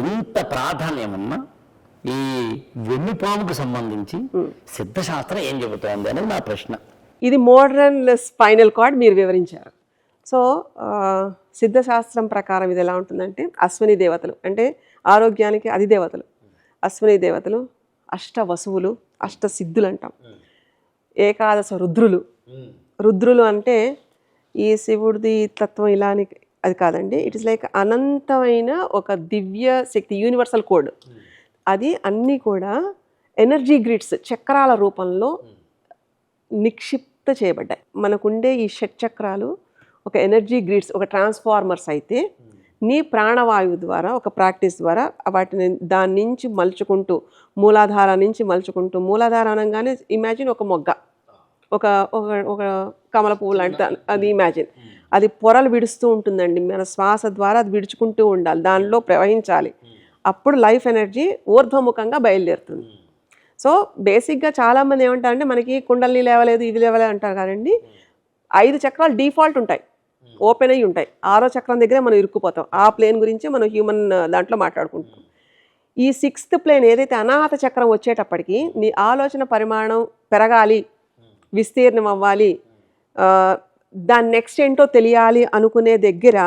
ఇంత ప్రాధాన్యం ఉన్న ఈ వెన్నుపాముకు సంబంధించి సిద్ధశాస్త్రం ఏం చెబుతోంది అనేది నా ప్రశ్న. ఇది మోడర్న్ స్పైనల్ కార్డ్ మీరు వివరించారు. సో సిద్ధశాస్త్రం ప్రకారం ఇది ఎలా ఉంటుందంటే అశ్విని దేవతలు అంటే ఆరోగ్యానికి అధిదేవతలు. అశ్విని దేవతలు అష్ట వసువులు అష్ట సిద్ధులు అంటాం ఏకాదశ రుద్రులు. రుద్రులు అంటే ఈ శివుడిది తత్వం ఇలా అని అది కాదండి. ఇట్ ఇస్ లైక్ అనంతమైన ఒక దివ్య శక్తి యూనివర్సల్ కోడ్ అది అన్నీ కూడా ఎనర్జీ గ్రిడ్స్ చక్రాల రూపంలో నిక్షిప్త చేయబడ్డాయి. మనకుండే ఈ షట్ చక్రాలు ఒక ఎనర్జీ గ్రిడ్స్ ఒక ట్రాన్స్ఫార్మర్స్ అయితే నీ ప్రాణవాయువు ద్వారా ఒక ప్రాక్టీస్ ద్వారా వాటిని దాని నుంచి మలుచుకుంటూ మూలాధార నుంచి మలుచుకుంటూ మూలాధార అనగానే ఇమాజిన్ ఒక మొగ్గ. ఒక ఒక ఒక కమల పువ్వు లాంటి అది ఇమాజిన్ అది పొరలు విడుస్తూ ఉంటుందండి. మన శ్వాస ద్వారా అది విడుచుకుంటూ ఉండాలి. దానిలో ప్రవహించాలి. అప్పుడు లైఫ్ ఎనర్జీ ఊర్ధ్వముఖంగా బయలుదేరుతుంది. సో బేసిక్గా చాలామంది ఏమంటారంటే మనకి కుండల్ని లేవలేదు ఇది లేవలేదు అంటారు కదండి. ఐదు చక్రాలు డిఫాల్ట్ ఉంటాయి. ఓపెన్ అయ్యి ఉంటాయి. ఆరో చక్రం దగ్గరే మనం ఇరుక్కుపోతాం. ఆ ప్లేన్ గురించే మనం హ్యూమన్ దాంట్లో మాట్లాడుకుంటాం. ఈ సిక్స్త్ ప్లేన్ ఏదైతే అనాహత చక్రం వచ్చేటప్పటికి నీ ఆలోచన పరిమాణం పెరగాలి. విస్తీర్ణం అవ్వాలి. దాని నెక్స్ట్ ఏంటో తెలియాలి అనుకునే దగ్గర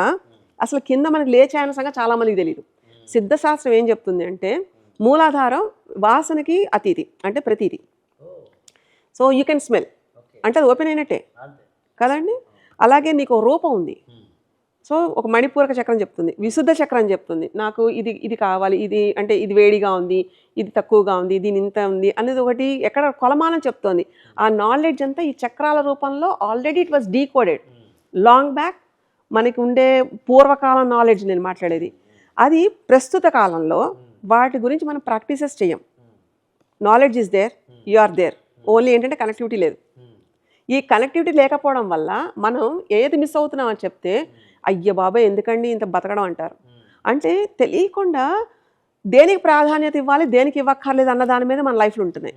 అసలు కింద మనకి లేచాయన సంగతి చాలామందికి తెలియదు సిద్ధశాస్త్రం ఏం చెప్తుంది అంటే మూలాధారం వాసనకి అతీతి అంటే ప్రతీతి. సో యూ కెన్ స్మెల్ అంటే అది ఓపెన్ అయినట్టే. కదండి? అలాగే నీకు రూపం ఉంది. సో ఒక మణిపూరక చక్రం చెప్తుంది. విశుద్ధ చక్రం చెప్తుంది. నాకు ఇది ఇది కావాలి. ఇది అంటే ఇది వేడిగా ఉంది. ఇది తక్కువగా ఉంది. దీని ఇంత ఉంది అనేది ఒకటి ఎక్కడ కొలమానం చెప్తోంది. ఆ నాలెడ్జ్ అంతా ఈ చక్రాల రూపంలో already it was decoded long back మనకి ఉండే పూర్వకాలం నాలెడ్జ్ నేను మాట్లాడేది. అది ప్రస్తుత కాలంలో వాటి గురించి మనం ప్రాక్టీసెస్ చేయం. Knowledge is there you are there only ఏంటంటే కనెక్టివిటీ లేదు. ఈ కనెక్టివిటీ లేకపోవడం వల్ల మనం ఏది మిస్ అవుతున్నాం అని చెప్తే అయ్య బాబాయ్ ఎందుకండి ఇంత బతకడం అంటారు. అంటే తెలియకుండా దేనికి ప్రాధాన్యత ఇవ్వాలి దేనికి ఇవ్వక్కర్లేదు అన్న దాని మీద మన లైఫ్లో ఉంటున్నాయి.